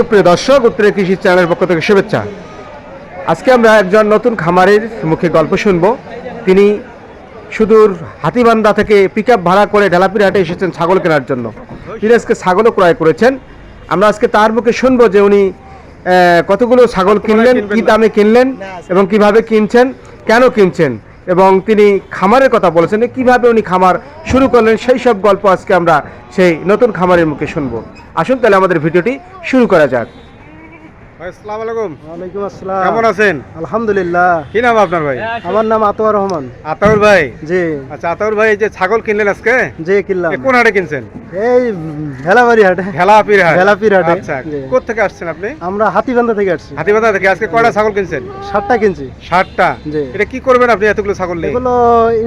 সুপ্রিয় দর্শক উত্তরের কৃষি চ্যানেলের পক্ষ থেকে শুভেচ্ছা। আজকে আমরা একজন নতুন খামারের মুখে গল্প শুনব। তিনি সুদূর হাতিবান্ধা থেকে পিক ভাড়া করে ঢেলাপির হাটে এসেছেন ছাগল কেনার জন্য। তিনি আজকে ছাগলও ক্রয় করেছেন। আমরা আজকে তার মুখে শুনব যে উনি কতগুলো ছাগল কিনলেন, কি দামে কিনলেন এবং কীভাবে কিনছেন, কেন কিনছেন। এবং তিনি খামারের কথা বলেছেন কীভাবে উনি খামার শুরু করলেন, সেই সব গল্প আজকে আমরা সেই নতুন খামারের মুখে শুনব। আসুন তাহলে আমাদের ভিডিওটি শুরু করা যাক। আসসালামু আলাইকুম। ওয়ালাইকুম আসসালাম। কেমন আছেন? আলহামদুলিল্লাহ। কি নাম আপনার ভাই? আমার নাম আতোয়ার রহমান। আতাউর ভাই? জি। আচ্ছা আতাউর ভাই যে ছাগল কিনলেন আজকে? জি কিনলাম। কোন হাটে কিনছেন? এই ভেলাবাড়ি হাটে। ভেলাপির হাট। ভেলাপির হাটে। আচ্ছা কোথা থেকে আসছেন আপনি? আমরা হাতিবান্ধা থেকে আসছি। হাতিবান্ধা থেকে। আজকে কয়টা ছাগল কিনছেন? সাতটা কিনছি। ষাটটা জি। এটা কি করবেন আপনি এতগুলো ছাগল নিয়ে? এগুলো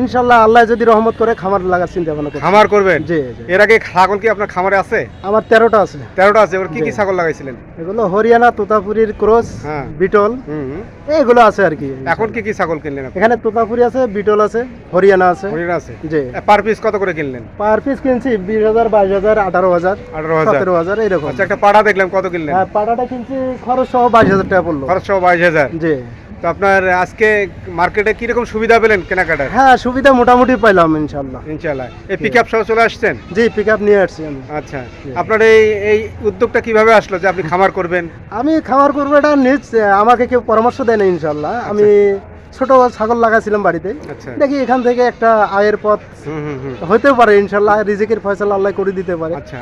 ইনশাল্লাহ আল্লাহ যদি রহমত করে খামার লাগার চিন্তা ভাবনা করছি। খামার করবেন? জি এর আগে ছাগল কি আপনার খামারে আছে? আমার তেরোটা আছে। তেরোটা আছে। ওর কি কি ছাগল লাগাইছিলেন? এগুলো হরিয়ানা তোতাপুরির ক্রস হ্যাঁ। বিটল। এগুলো আছে আর কি। এখন কি কি ছাগল কিনলেন এখানে তোতাপুরি আছে বিটল আছে হরিয়ানা আছে। হরিয়ানা আছে। জি। পার পিস কত করে কিনলেন? পার পিস কিনছি বিশ হাজার বাইশ হাজার আঠারো হাজার আঠারো হাজার। সতেরো হাজার এরকম আচ্ছা একটা পাড়া দেখলাম কত কিনলেন? হ্যাঁ পাড়াটা কিনছি খরচ সহ বাইশ হাজার টাকা পড়ল। খরচ সহ বাইশ হাজার। জি। তো আপনার আজকে মার্কেটে কীরকম সুবিধা পেলেন কেনাকাটার? হ্যাঁ সুবিধা মোটামুটি পাইলাম ইনশাল্লাহ। ইনশাল্লাহ। এই পিক আপ সহ চলে আসছেন? জি পিক আপ নিয়ে আসছি আমি। আচ্ছা। আপনার এই এই উদ্যোগটা কীভাবে আসলো যে আপনি খামার করবেন? আমি খামার করব এটা নিজ আমাকে কেউ পরামর্শ দেয় না ইনশাল্লাহ। আমি ছোট ছাগল লাগাছিলাম বাড়িতে। আচ্ছা। দেখি এখান থেকে একটা আয়ের পথ হতে পারে ইনশাল্লাহ। রিজিকের ফয়সালা আল্লাহ করে দিতে পারে। আচ্ছা।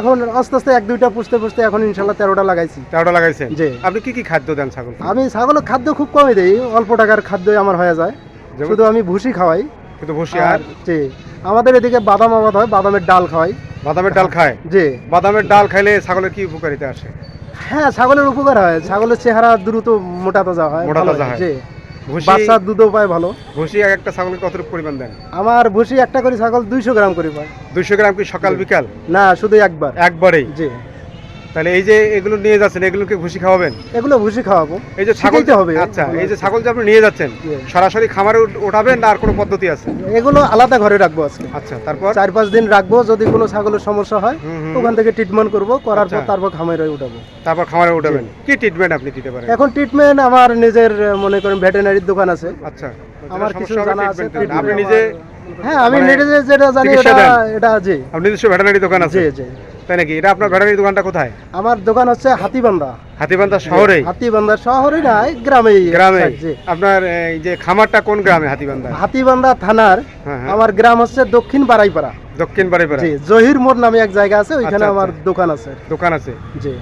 এখন আস্তে আস্তে এক দুইটা পুষতে পুষতে এখন ইনশাল্লাহ তেরোটা লাগাইছি। তেরোটা লাগাইছেন? জি। আপনি কি কি খাদ্য দেন ছাগল? আমি ছাগলের খাদ্য খুব কমই দিই অল্প টাকার খাদ্যই আমার হয়ে যায়। শুধু আমি ভুসি খাওয়াই। কিন্তু ভুসি আর? জি। আমাদের এদিকে বাদাম আবাদ হয় বাদামের ডাল খাওয়াই। বাদামের ডাল খায়? জি। বাদামের ডাল খাইলে ছাগলের কি উপকারিতা আসে? হ্যাঁ ছাগলের উপকার হয়। ছাগলের চেহারা দ্রুত মোটা তাজা হয় মোটা তাজা হয়। বাচ্চার দুধও পায় ভালো। ভুসি এক একটা ছাগল কতটুকু পরিমাণ দেন? আমার ভুসি একটা করে ছাগল দুইশো গ্রাম করে পায়। দুইশো গ্রাম কি সকাল বিকাল? না শুধু একবার। একবারেই? জি। তাহলে এই যে এগুলো নিয়ে যাচ্ছেন এগুলোকে ভুসি খাওয়াবেন? এগুলো ভুসি খাওয়াবো। এই যে ছাগল হবে। আচ্ছা এই যে ছাগল যে আপনি নিয়ে যাচ্ছেন সরাসরি খামারে ওঠাবেন না আর কোনো পদ্ধতি আছে? এগুলো আলাদা ঘরে রাখব আজকে। আচ্ছা তারপর? চার পাঁচ দিন রাখব যদি কোনো ছাগলের সমস্যা হয়। ওখান থেকে ট্রিটমেন্ট করব করার পর আচ্ছা। তারপর খামারে উঠাবো। তারপর খামারে উঠাবেন। কি ট্রিটমেন্ট আপনি দিতে পারেন? এখন ট্রিটমেন্ট আমার নিজের মনে করেন ভেটেনারির দোকান আছে। আচ্ছা আমার কিছু জানা আছে আপনি নিজে হ্যাঁ আমি মানে নিজে যেটা জানি এটা? এটা জি। আপনি নিজস্ব ভেটেনারি দোকান আছে? জি জি। তাই নাকি? এটা আপনার দোকানটা কোথায়? আমার দোকান হচ্ছে হাতিবান্ধা। হাতিবান্ধা শহরে? হাতিবান্ধা শহরে নাই গ্রামে। গ্রামে আপনার এই যে খামারটা কোন গ্রামে হাতিবান্ধা? হাতিবান্ধা থানার হ্যাঁ, হ্যাঁ। আমার গ্রাম হচ্ছে দক্ষিণ বারাইপাড়া। দক্ষিণ বারাইপাড়া। জি জহির মোড় নামে এক জায়গা আছে ওইখানে আচ্ছা, আমার আচ্ছা। দোকান আছে। দোকান আছে। জি।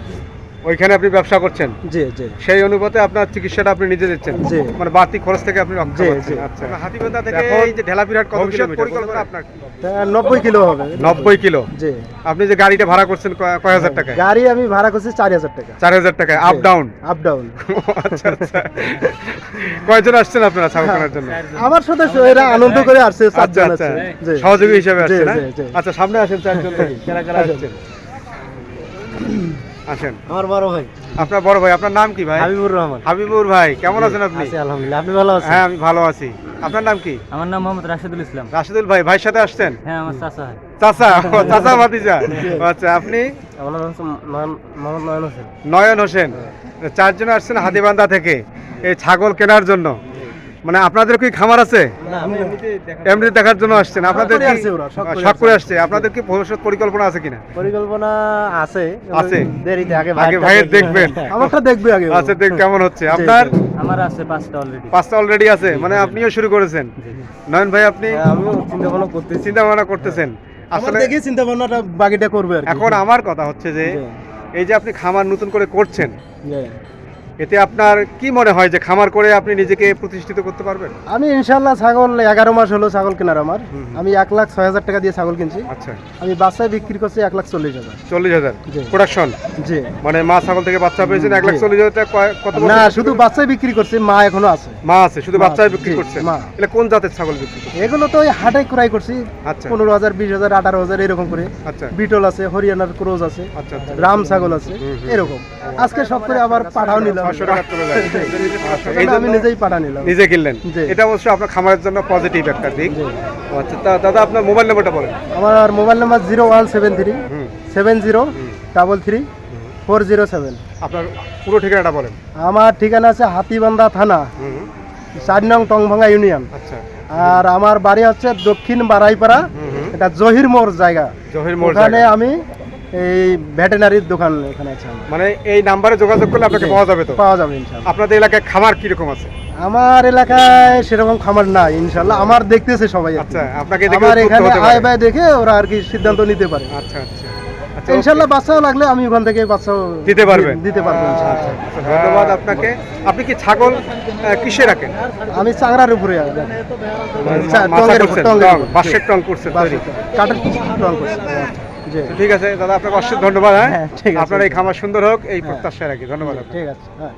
ওইখানে আপনি ব্যবসা করছেন? জি জি। সেই অনুপাতে আপনার চিকিৎসাটা আপনি নিজে দিচ্ছেন? জি। মানে বাড়তি খরচ থেকে আপনি জি, জি। আচ্ছা। হাতিবান্ধা থেকে এই যে ঢেলাপিরহাট কত ভবিষ্যৎ কিলোমিটার? পরিকল্পনা আপনার। তা নব্বই কিলো হবে। নব্বই কিলো? জি। আপনি যে গাড়িটা ভাড়া করছেন কয় হাজার টাকা গাড়ি আমি ভাড়া করছি চার হাজার টাকা। চার হাজার টাকায়? আপ ডাউন আপ ডাউন আচ্ছা আচ্ছা। কয়জন আসছেন আপনারা ছাগল কেনার জন্য? আমার সাথে এরা আনন্দ করে আসছে আচ্ছা চারজন আচ্ছা। আছে। সহযোগী হিসেবে আসছে না। আচ্ছা সামনে আসেন চারজন কারা আসছেন? আসেন। আমার বড় ভাই। আপনার বড় ভাই আপনার নাম কি ভাই? হাবিবুর রহমান। হাবিবুর ভাই কেমন আছেন আপনি? আছি আলহামদুলিল্লাহ আপনি ভালো আছেন? হ্যাঁ আমি ভালো আছি। আপনার নাম কি? আমার নাম মোহাম্মদ রাশেদুল ইসলাম। রাশিদুল ভাই ভাইয়ের সাথে আসছেন? হ্যাঁ আমার চাচা চাচা চাচা ভাতিজা। আচ্ছা আপনি? আমার নাম মোহাম্মদ নয়ন হোসেন। নয়ন হোসেন। চারজন আসছেন হাতিবান্ধা থেকে। এই ছাগল কেনার জন্য। মানে আপনাদের কি খামার আছে? এমনি দেখার জন্য আসছেন। আপনাদের শখ করে আসছে। আপনাদের কি ভবিষ্যৎ পরিকল্পনা আছে কিনা? পরিকল্পনা আছে আছে? দেরিতে আগে আগে ভাইয়ের দেখবেন। আমারটা দেখবে আগে ও। আচ্ছা দেখ কেমন হচ্ছে। আপনার? আমার আছে পাঁচটা অলরেডি পাঁচটা অলরেডি আছে। মানে আপনিও শুরু করেছেন। নয়ন ভাই আপনি? হ্যাঁ, আমিও চিন্তা ভাবনা করতেছি। চিন্তা ভাবনা করতেছেন আসলে আসলে দেখি চিন্তা ভাবনাটা বাকিটা করবে এখন আমার কথা হচ্ছে যে এই যে আপনি খামার নতুন করে করছেন। এতে আপনার কি মনে হয় যে খামার করে আপনি নিজেকে প্রতিষ্ঠিত করতে পারবেন? আমি ইনশাল্লাহ ছাগল এগারো মাস হলো ছাগল কেনার আমার। আমি এক লাখ ছয় হাজার টাকা দিয়ে ছাগল কিনছি। আচ্ছা। আমি বাচ্চায় বিক্রি করছি এক লাখ চল্লিশ হাজার। চল্লিশ হাজার? প্রোডাকশন জি। মানে মা ছাগল থেকে বাচ্চা পেয়েছেন এক লাখ চল্লিশ হাজার টাকা কত না শুধু? বাচ্চাই বিক্রি করছি মা এখনও আছে। মা আছে শুধু মা বাচ্চাই বিক্রি করছে? মা। এটা কোন জাতের ছাগল বিক্রি করছেন এগুলো তো ওই হাটে ক্রয় করছি। আচ্ছা। পনেরো হাজার বিশ হাজার আঠারো হাজার এরকম করে। আচ্ছা। বিটল আছে হরিয়ানার ক্রোজ আছে আচ্ছা আচ্ছা। রাম ছাগল আছে। এরকম। আজকে সব করে আবার পাঠাও নিলাম। ছশো টাকা চলে যায় আচ্ছা, এই জন্য নিজেই নিলাম। নিজে কিনলেন। এটা অবশ্য আপনার খামারের জন্য পজিটিভ একটা দিক। আচ্ছা দাদা আপনার মোবাইল নাম্বারটা বলেন। আমার mobile number zero one seven three seven zero double three four zero seven আপনার পুরো ঠিকানাটা বলেন। আমার ঠিকানা আছে হাতিবান্ধা থানা চার নং টংভাঙ্গা ইউনিয়ন। আচ্ছা। আর আমার বাড়ি হচ্ছে দক্ষিণ বারাইপাড়া এটা জহির মোড় জায়গা। জহির মোড় ওখানে জায়গা। আমি এই ভেটেনারির দোকান এখানে আছে আমার। মানে এই নাম্বারে যোগাযোগ করলে আপনাকে পাওয়া যাবে তো পাওয়া যাবে ইনশাল্লাহ আপনাদের এলাকায় খামার কীরকম আছে আমার এলাকায় সেরকম খামার নাই ইনশাল্লাহ আমার দেখতেছে সবাই আর কি। আচ্ছা আপনাকে দেখে আমার উদ্বুদ্ধ এখানে হতে পারে। আয় ব্যয় দেখে ওরা আর কি সিদ্ধান্ত নিতে পারে আচ্ছা আচ্ছা আচ্ছা ইনশাল্লাহ বাচ্চাও লাগলে আমি ওখান থেকে বাচ্চাও দিতে পারবেন? দি- দিতে পারব ইনশাল্লাহ। আচ্ছা, ধন্যবাদ আপনাকে আপনি কি ছাগল আহ, কিসে রাখেন আমি চাংড়ার উপরে আর কি। চা- মাথা টঙের উপর, করছেন, টঙের টং, উপর। বাঁশের টং করছেন তৈরি। বাঁশের কাঠের টং করছি। ঠিক আছে দাদা আপনাকে অসংখ্য ধন্যবাদ হ্যাঁ? হ্যাঁ। আপনার এই খামার সুন্দর হোক এই প্রত্যাশা রাখি ধন্যবাদ ঠিক আছে হ্যাঁ।